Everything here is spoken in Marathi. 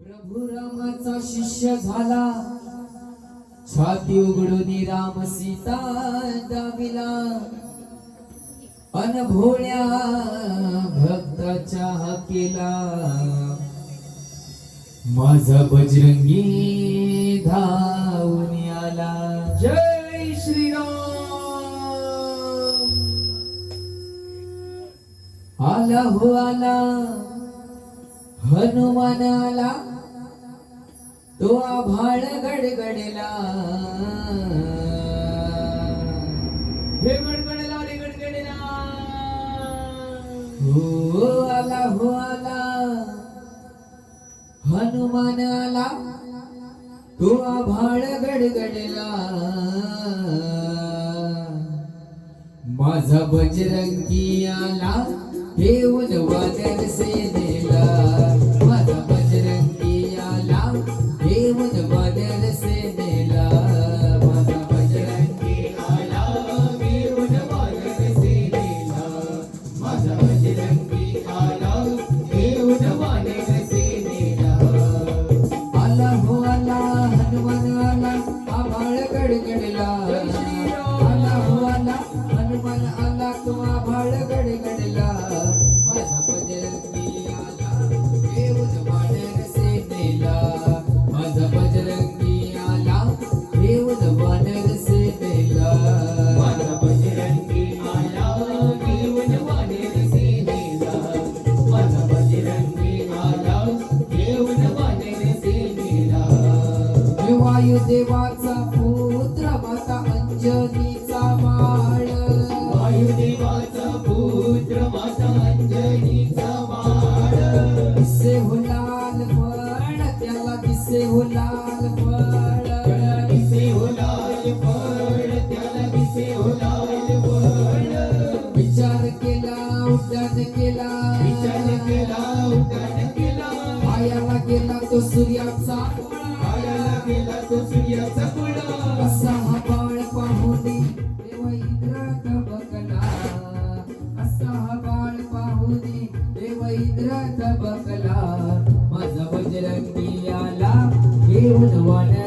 प्रभुरामाचा शिष्य झाला. छाती उघडून राम सीता दाविला अन भोळ्या भक्ताच्या हाकेला माझा बजरंगी धावून आला. जय श्रीराम. आला हो आला. हनुमानाला तो आभाळ गडगडला. हे गडगडला रे गडगडला. हो आला हो आला. हनुमान आला तो आभाळ गडगडला. माझा बजरंगी आला हे वादळ से दिला माझा भाळ गड गडला. माझा सेनेला. देवाचा पुत्र माता अंजनी वायुदेवाचा पुत्र माता अंजनीचा बाळ. दिसे हो लाल फळ त्याला दिसे हो लाल फळ दिसे हो लाल फळ त्याला दिसे हो लाल फळ विचार केला उड्डाण केला. विचार केला उड्डाण केला. पायाला गेला तो सूर्याचा with the one.